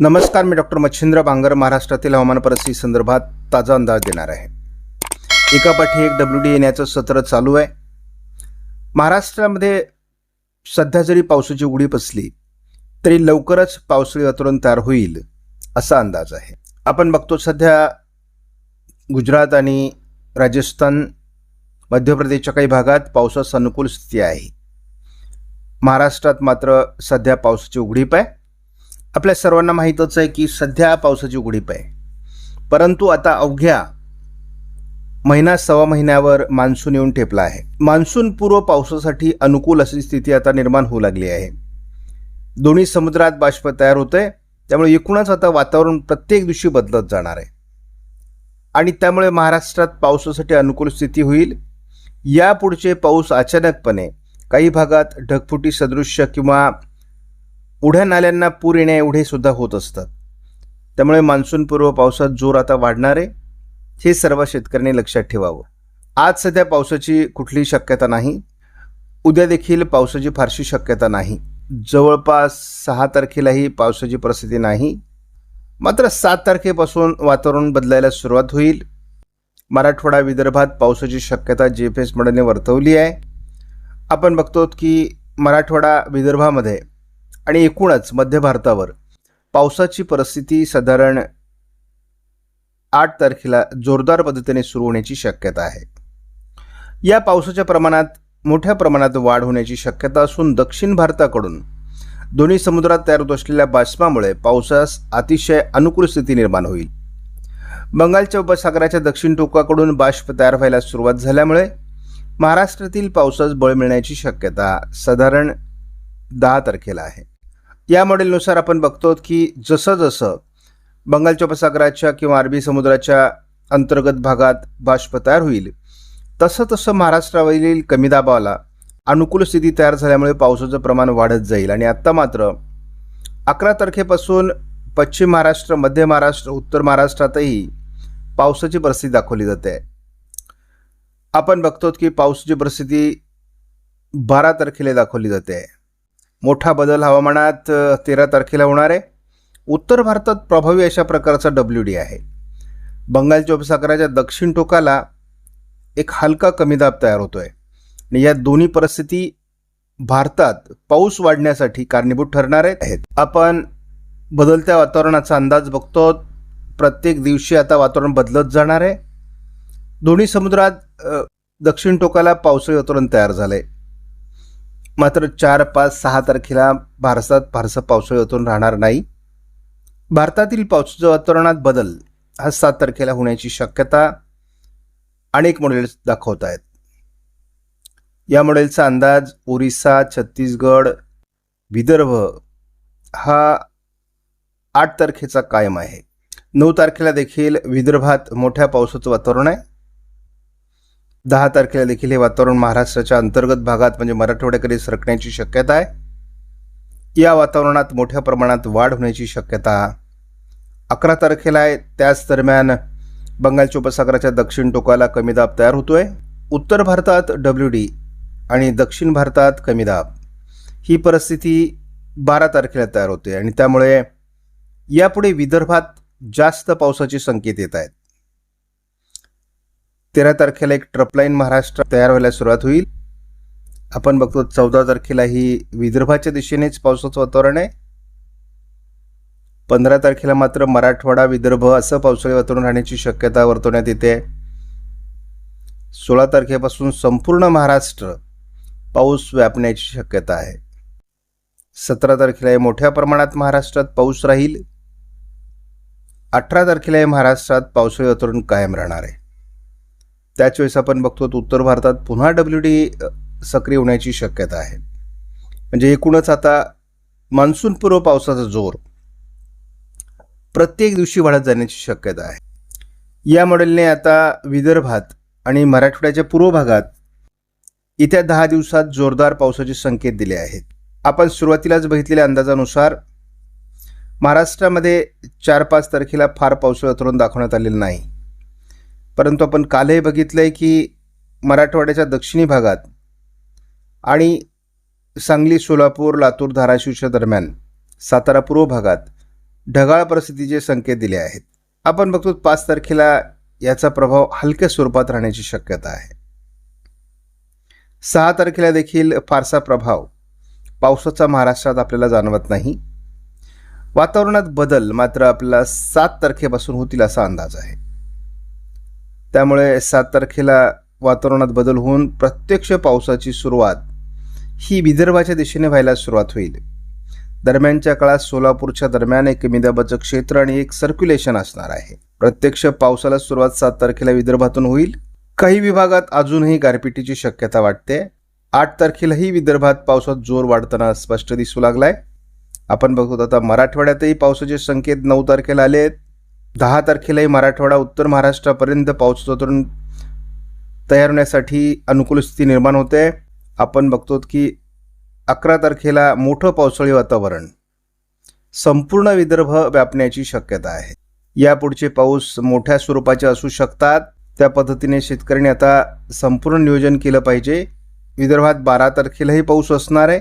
नमस्कार मी डॉक्टर मच्छिंद्र बांगर महाराष्ट्रातील हवामान परिस्थिती संदर्भात ताजा अंदाज देणार आहे. एका पाठी एक डब्ल्यू डी येण्याचं सत्र चालू आहे. महाराष्ट्रामध्ये सध्या जरी पावसाची उघडीप असली तरी लवकरच पावसाळी वातावरण तयार होईल असा अंदाज आहे. आपण बघतो सध्या गुजरात आणि राजस्थान मध्य प्रदेशच्या काही भागात पावसास अनुकूल स्थिती आहे. महाराष्ट्रात मात्र सध्या पावसाची उघडीप आहे. आपल्या सर्वांना माहीतच आहे की सध्या पावसाची उघडीप आहे. परंतु आता अवघ्या महिना सव्वा महिन्यावर मान्सून येऊन ठेपला आहे. मान्सून पूर्व पावसासाठी अनुकूल अशी स्थिती आता निर्माण होऊ लागली आहे. दोन्ही समुद्रात बाष्प तयार होतंय त्यामुळे एकूणच आता वातावरण प्रत्येक दिवशी बदलत जाणार आहे. आणि त्यामुळे महाराष्ट्रात पावसासाठी अनुकूल स्थिती होईल. यापुढचे पाऊस अचानकपणे काही भागात ढगफुटी सदृश्य किंवा उढ्या नाल्यांना पूर येण्या एवढे सुद्धा होत असतात. त्यामुळे मान्सूनपूर्व पावसात जोर आता वाढणार आहे हे सर्व शेतकऱ्यांनी लक्षात ठेवावं. आज सध्या पावसाची कुठलीही शक्यता नाही. उद्या देखील पावसाची फारशी शक्यता नाही. जवळपास सहा तारखेलाही पावसाची परिस्थिती नाही. मात्र सात तारखेपासून वातावरण बदलायला सुरुवात होईल. मराठवाडा विदर्भात पावसाची शक्यता जे एफ एस मंडळाने वर्तवली आहे. आपण बघतो की मराठवाडा विदर्भामध्ये आणि एकूणच मध्य भारतावर. पावसाची परिस्थिती साधारण आठ तारखेला जोरदार पद्धतीने सुरू होण्याची शक्यता आहे. या पावसाच्या प्रमाणात मोठ्या प्रमाणात वाढ होण्याची शक्यता असून दक्षिण भारताकडून दोन्ही समुद्रात तयार होत असलेल्या बाष्पामुळे पावसास अतिशय अनुकूल स्थिती निर्माण होईल. बंगालच्या उपसागराच्या दक्षिण टोकाकडून बाष्प तयार व्हायला सुरुवात झाल्यामुळे महाराष्ट्रातील पावसास बळ मिळण्याची शक्यता साधारण दहा तारखेला आहे. या मॉडेलनुसार आपण बघतो की जसं जसं बंगालच्या उपसागराच्या किंवा अरबी समुद्राच्या अंतर्गत भागात बाष्प तयार होईल तसं तसं महाराष्ट्रावरील कमी दाबाला अनुकूल स्थिती तयार झाल्यामुळे पावसाचं प्रमाण वाढत जाईल. आणि आत्ता मात्र अकरा तारखेपासून पश्चिम महाराष्ट्र मध्य महाराष्ट्र उत्तर महाराष्ट्रातही पावसाची परिस्थिती दाखवली जाते. आपण बघतो की पावसाची परिस्थिती बारा तारखेला दाखवली जाते. मोठा बदल हवामानात तेरा तारखेला होणार आहे. उत्तर भारतात प्रभावी अशा प्रकारचा डब्ल्यू डी आहे. बंगालच्या उपसागराच्या दक्षिण टोकाला एक हलका कमी दाब तयार आहे आणि या दोन्ही परिस्थिती भारतात पाऊस वाढण्यासाठी कारणीभूत ठरणार आहेत. आपण बदलत्या वातावरणाचा अंदाज बघतो. प्रत्येक दिवशी आता वातावरण बदलत जाणार आहे. दोन्ही समुद्रात दक्षिण टोकाला पावसाळी वातावरण तयार झालं आहे मात्र चार पाच सहा तारखेला भारतात फारसं पावसाळी वातावरण राहणार नाही. भारतातील पावसाच्या वातावरणात बदल हा सात तारखेला होण्याची शक्यता अनेक मॉडेल्स दाखवत आहेत. या मॉडेलचा अंदाज ओरिसा छत्तीसगड विदर्भ हा आठ तारखेचा कायम आहे. नऊ तारखेला देखील विदर्भात मोठ्या पावसाचं वातावरण आहे. दहा तारखेला देखील हे वातावरण महाराष्ट्राच्या अंतर्गत भागात म्हणजे मराठवाड्याकडे सरकण्याची शक्यता आहे. या वातावरणात मोठ्या प्रमाणात वाढ होण्याची शक्यता अकरा तारखेला आहे. त्याच दरम्यान बंगालच्या उपसागराच्या दक्षिण टोकाला कमी दाब तयार होतोय. उत्तर भारतात डब्ल्यू डी आणि दक्षिण भारतात कमी दाब. ही परिस्थिती बारा तारखेला तयार होते आणि त्यामुळे यापुढे विदर्भात जास्त पावसाचे संकेत येत आहेत. तेरा तारखेला एक ट्रपलाईन महाराष्ट्र तयार व्हायला सुरुवात होईल. आपण बघतो चौदा तारखेला ही विदर्भाच्या दिशेनेच पावसाचं वातावरण आहे. पंधरा तारखेला मात्र मराठवाडा विदर्भ असं पावसाळी वातावरण राहण्याची शक्यता वर्तवण्यात येते. सोळा तारखेपासून संपूर्ण महाराष्ट्र पाऊस व्यापण्याची शक्यता आहे. सतरा तारखेला मोठ्या प्रमाणात महाराष्ट्रात पाऊस राहील. अठरा तारखेला हे महाराष्ट्रात पावसाळी वातावरण कायम राहणार आहे. त्याच वेळेस आपण बघतो तर उत्तर भारतात पुन्हा डब्ल्यू डी सक्रिय होण्याची शक्यता आहे. म्हणजे एकूणच आता मान्सूनपूर्व पावसाचा जोर प्रत्येक दिवशी वाढत जाण्याची शक्यता आहे. या मॉडेलने आता विदर्भात आणि मराठवाड्याच्या पूर्व भागात येत्या दहा दिवसात जोरदार पावसाचे संकेत दिले आहेत. आपण सुरुवातीलाच बघितलेल्या अंदाजानुसार महाराष्ट्रामध्ये चार पाच तारखेला फार पावसाळा तरुण दाखवण्यात आलेलं नाही. परंतु आपण कालही बघितलं आहे की मराठवाड्याच्या दक्षिणी भागात आणि सांगली सोलापूर लातूर धाराशिवच्या दरम्यान सातारा पूर्व भागात ढगाळ परिस्थितीचे संकेत दिले आहेत. आपण बघतो पाच तारखेला याचा प्रभाव हलक्या स्वरूपात राहण्याची शक्यता आहे. सहा तारखेला देखील फारसा प्रभाव पावसाचा महाराष्ट्रात आपल्याला जाणवत नाही. वातावरणात बदल मात्र आपल्याला सात तारखेपासून होतील असा अंदाज आहे. त्यामुळे सात तारखेला वातावरणात बदल होऊन प्रत्यक्ष पावसाची सुरुवात ही विदर्भाच्या दिशेने व्हायला सुरुवात होईल. दरम्यानच्या काळात सोलापूरच्या दरम्यान एक मिदाबाचं क्षेत्र आणि एक सर्क्युलेशन असणार आहे. प्रत्यक्ष पावसाला सुरुवात सात तारखेला विदर्भातून होईल. काही विभागात अजूनही गारपिटीची शक्यता वाटते. आठ तारखेलाही विदर्भात पावसात जोर वाढताना स्पष्ट दिसू लागलाय. आपण बघतो आता मराठवाड्यातही पावसाचे संकेत नऊ तारखेला आले आहेत दहा तारखेलाही मराठवाडा उत्तर महाराष्ट्रापर्यंत पाऊस उतरून तयार होण्यासाठी अनुकूल स्थिती निर्माण होते. आपण बघतो की अकरा तारखेला मोठं पावसाळी वातावरण. संपूर्ण विदर्भ व्यापण्याची शक्यता आहे. यापुढचे पाऊस मोठ्या स्वरूपाचे असू शकतात. त्या पद्धतीने शेतकऱ्यांनी आता संपूर्ण नियोजन केलं पाहिजे. विदर्भात बारा तारखेलाही पाऊस असणार आहे.